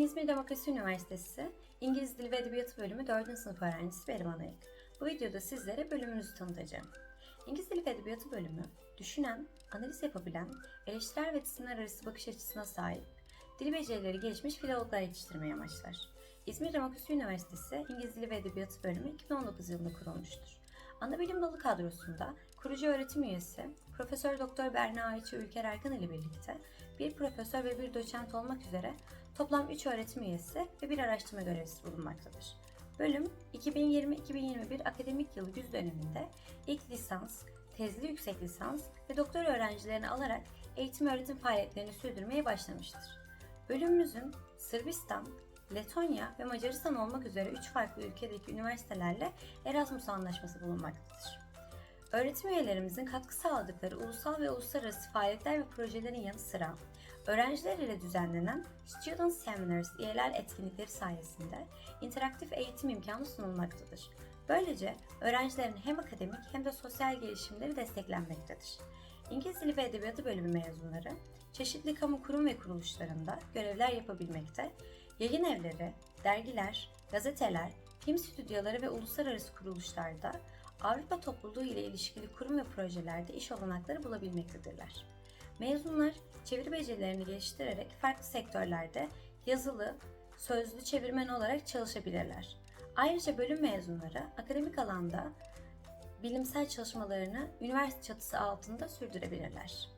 İzmir Demokrasi Üniversitesi İngiliz Dili ve Edebiyatı Bölümü 4. sınıf öğrencisi Berivan Ayık. Bu videoda sizlere bölümümüzü tanıtacağım. İngiliz Dili ve Edebiyatı Bölümü, düşünen, analiz yapabilen, eleştirel ve disiplinler arası bakış açısına sahip, dil becerileri gelişmiş filologlar yetiştirmeyi amaçlar. İzmir Demokrasi Üniversitesi İngiliz Dili ve Edebiyatı Bölümü 2019 yılında kurulmuştur. Ana bilim dalı kadrosunda kurucu öğretim üyesi Profesör Doktor Berna Ayçi Ülker Erkan ile birlikte bir profesör ve bir doçent olmak üzere toplam 3 öğretim üyesi ve bir araştırma görevlisi bulunmaktadır. Bölüm 2020-2021 akademik yılı güz döneminde ilk lisans, tezli yüksek lisans ve doktor öğrencilerini alarak eğitim öğretim faaliyetlerini sürdürmeye başlamıştır. Bölümümüzün Sırbistan, Letonya ve Macaristan olmak üzere 3 farklı ülkedeki üniversitelerle Erasmus Anlaşması bulunmaktadır. Öğretim üyelerimizin katkı sağladıkları ulusal ve uluslararası faaliyetler ve projelerin yanı sıra öğrenciler ile düzenlenen Student Seminars IELTS etkinlikleri sayesinde interaktif eğitim imkanı sunulmaktadır. Böylece öğrencilerin hem akademik hem de sosyal gelişimleri desteklenmektedir. İngiliz Dili ve Edebiyatı bölümü mezunları çeşitli kamu kurum ve kuruluşlarında görevler yapabilmekte, yayın evleri, dergiler, gazeteler, film stüdyoları ve uluslararası kuruluşlarda Avrupa topluluğu ile ilişkili kurum ve projelerde iş olanakları bulabilmektedirler. Mezunlar çeviri becerilerini geliştirerek farklı sektörlerde yazılı, sözlü çevirmen olarak çalışabilirler. Ayrıca bölüm mezunları akademik alanda bilimsel çalışmalarını üniversite çatısı altında sürdürebilirler.